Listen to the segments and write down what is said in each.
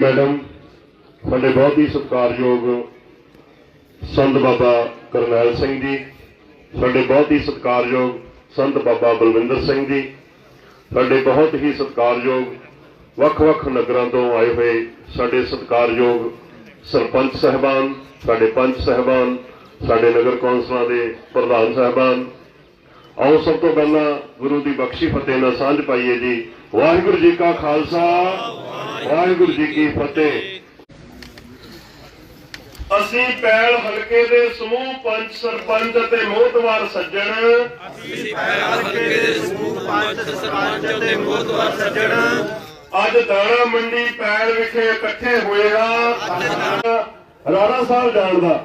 Madam, ਸਾਡੇ ਬਹੁਤ ਹੀ ਸਤਿਕਾਰਯੋਗ ਸੰਤ ਬਾਬਾ ਕਰਨੈਲ ਸਿੰਘ ਜੀ, ਸਾਡੇ ਬਹੁਤ ਹੀ ਸਤਿਕਾਰਯੋਗ ਸੰਤ ਬਾਬਾ ਬਲਵਿੰਦਰ ਸਿੰਘ ਜੀ, ਸਾਡੇ ਬਹੁਤ ਹੀ ਸਤਿਕਾਰਯੋਗ ਵੱਖ-ਵੱਖ ਨਗਰਾਂ ਤੋਂ ਆਏ ਹੋਏ ਸਾਡੇ ਸਤਿਕਾਰਯੋਗ ਸਰਪੰਚ ਸਹਿਬਾਨ, ਸਾਡੇ ਪੰਚ ਸਹਿਬਾਨ, ਸਾਡੇ ਨਗਰ ਕੌਂਸਲਾਂ ਦੇ ਪ੍ਰਧਾਨ ਸਹਿਬਾਨ। ਆਓ ਸਭ ਤੋਂ ਪਹਿਲਾਂ ਗੁਰੂ ਦੀ ਬਖਸ਼ੀ ਫਤਿਹ ਨਾਲ ਸਾਂਝ ਪਾਈਏ ਜੀ। ਵਾਹਿਗੁਰੂ ਜੀ ਕਾ ਖਾਲਸਾ। ਵਾਹਿਗੁਰੂ ਜੀ ਕੀ ਫਤਿਹ। ਅਸੀਂ ਪੈਲ ਹਲਕੇ ਦੇ ਸਮੂਹ ਪੰਚ ਸਰਪੰਚ ਅਤੇ ਮੋਹਤਵਾਰ ਸੱਜਣ। ਹਲਕੇ ਦੇ ਸਮੂਹ ਪੰਚ ਸਰਪੰਚ ਤੇ ਮੋਦਵਾਰ ਸੱਜਣ। ਅੱਜ ਦਾਣਾ ਮੰਡੀ ਪੈਲ ਵਿਖੇ ਇਕੱਠੇ ਹੋਏ ਹਾਂ ਰਾਣਾ ਸਾਹਿਬ ਜਾਣ ਦਾ।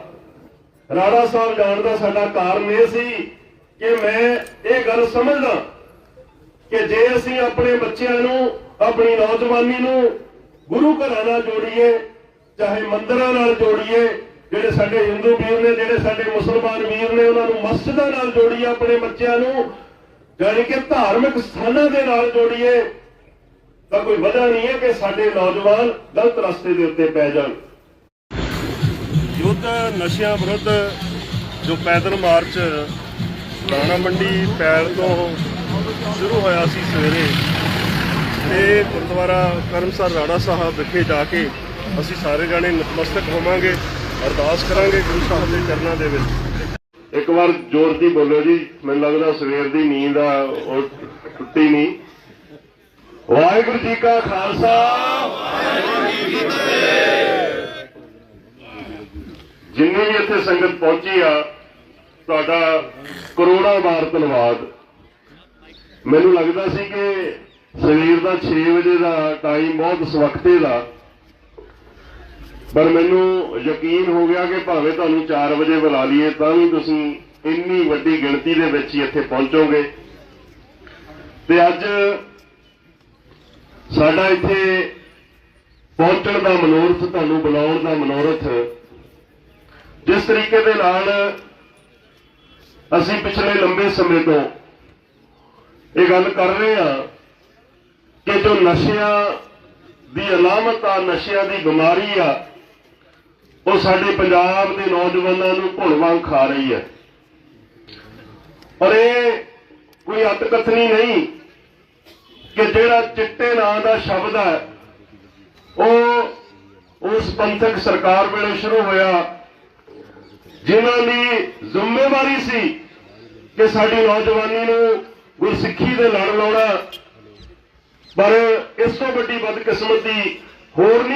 ਰਾਣਾ ਸਾਹਿਬ ਜਾਣ ਦਾ ਸਾਡਾ ਕਾਰਨ ਇਹ ਸੀ ਕਿ ਮੈਂ ਇਹ ਗੱਲ ਸਮਝਦਾ ਕਿ ਜੇ ਅਸੀਂ ਆਪਣੇ ਬੱਚਿਆਂ ਨੂੰ ਆਪਣੀ ਨੌਜਵਾਨੀ ਨੂੰ ਗੁਰੂ ਘਰਾਂ ਨਾਲ ਜੋੜੀਏ, ਚਾਹੇ ਮੰਦਰਾਂ ਨਾਲ ਜੋੜੀਏ, ਜਿਹੜੇ ਸਾਡੇ ਹਿੰਦੂ ਵੀਰ ਨੇ, ਜਿਹੜੇ ਸਾਡੇ ਮੁਸਲਮਾਨ ਵੀਰ ਨੇ, ਉਹਨਾਂ ਨੂੰ ਮਸਜਿਦਾਂ ਨਾਲ ਜੋੜੀਏ ਆਪਣੇ ਬੱਚਿਆਂ ਨੂੰ, ਜਾਣੀ ਕਿ ਧਾਰਮਿਕ ਸਥਾਨਾਂ ਦੇ ਨਾਲ ਜੋੜੀਏ, ਤਾਂ ਕੋਈ ਵਜ੍ਹਾ ਨਹੀਂ ਹੈ ਕਿ ਸਾਡੇ ਨੌਜਵਾਨ ਗਲਤ ਰਸਤੇ ਦੇ ਉੱਤੇ ਪੈ ਜਾਣ। ਯੁੱਧ ਨਸ਼ਿਆਂ ਵਿਰੁੱਧ ਜੋ ਪੈਦਲ ਮਾਰਚ ਰਾਣਾ ਮੰਡੀ ਪੈਲ ਤੋਂ ਸ਼ੁਰੂ ਹੋਇਆ ਸੀ ਸਵੇਰੇ ਤੇ ਗੁਰਦੁਆਰਾ ਕਰਮਸਰ ਰਾਣਾ ਸਾਹਿਬ ਵਿਖੇ ਜਾ ਕੇ ਅਸੀਂ ਸਾਰੇ ਜਾਣੇ ਨਤਮਸਤਕ ਹੋਵਾਂਗੇ, ਅਰਦਾਸ ਕਰਾਂਗੇ ਗੁਰੂ ਸਾਹਿਬ ਦੇ ਚਰਨਾਂ ਦੇ ਵਿੱਚ। ਇੱਕ ਵਾਰ ਜ਼ੋਰ ਦੀ ਬੋਲੋ ਜੀ, ਮੈਨੂੰ ਲੱਗਦਾ ਸਵੇਰ ਦੀ ਨੀਂਦ ਆ, ਉਹ ਟੁੱਟੀ ਨਹੀਂ। ਵਾਹਿਗੁਰੂ ਜੀ ਕਾ ਖਾਲਸਾ। ਜਿੰਨੀ ਵੀ ਇੱਥੇ ਸੰਗਤ ਪਹੁੰਚੀ ਆ, ਤੁਹਾਡਾ ਕਰੋੜਾਂ ਵਾਰ ਧੰਨਵਾਦ। ਮੈਨੂੰ ਲੱਗਦਾ ਸੀ ਕਿ ਸਵੇਰ ਦਾ 6 ਵਜੇ ਦਾ ਟਾਈਮ ਬਹੁਤ ਸਵਖਤੇ ਦਾ। ਪਰ ਮੈਨੂੰ ਯਕੀਨ ਹੋ ਗਿਆ ਕਿ ਭਾਵੇਂ ਤੁਹਾਨੂੰ 4 ਵਜੇ ਬੁਲਾ ਲਈਏ, ਤਾਂ ਵੀ ਤੁਸੀਂ ਇੰਨੀ ਵੱਡੀ ਗਿਣਤੀ ਦੇ ਵਿੱਚ ਹੀ ਇੱਥੇ ਪਹੁੰਚੋਗੇ। ਤੇ ਅੱਜ ਸਾਡਾ ਇੱਥੇ ਪਹੁੰਚਣ ਦਾ ਮਨੋਰਥ, ਤੁਹਾਨੂੰ ਬੁਲਾਉਣ ਦਾ ਮਨੋਰਥ, ਜਿਸ ਤਰੀਕੇ ਦੇ ਨਾਲ ਅਸੀਂ ਪਿਛਲੇ ਲੰਬੇ ਸਮੇਂ ਤੋਂ ਇਹ ਗੱਲ ਕਰ ਰਹੇ ਹਾਂ। ਕਿ ਜੋ ਨਸ਼ਿਆਂ ਦੀ ਅਲਾਮਤ ਆ, ਨਸ਼ਿਆਂ ਦੀ ਬਿਮਾਰੀ ਆ, ਉਹ ਸਾਡੇ ਪੰਜਾਬ ਦੇ ਨੌਜਵਾਨਾਂ ਨੂੰ ਘੁਣ ਵਾਂਗ ਖਾ ਰਹੀ ਹੈ। ਔਰ ਇਹ ਕੋਈ ਅਤਕਥਨੀ ਨਹੀਂ ਕਿ ਜਿਹੜਾ ਚਿੱਟੇ ਨਾਂ ਦਾ ਸ਼ਬਦ ਹੈ, ਉਹ ਉਸ ਪੰਥਕ ਸਰਕਾਰ ਵੇਲੇ ਸ਼ੁਰੂ ਹੋਇਆ, ਜਿਨ੍ਹਾਂ ਦੀ ਜ਼ਿੰਮੇਵਾਰੀ ਸੀ ਕਿ ਸਾਡੀ ਨੌਜਵਾਨੀ ਨੂੰ ਗੁਰਸਿੱਖੀ ਦੇ ਲੜ ਲਾਉਣਾ ਪਰ ਇਸ ਤੋਂ ਵੱਡੀ ਬਦਕਿਸਮਤੀ ਹੋਰ ਨਹੀਂ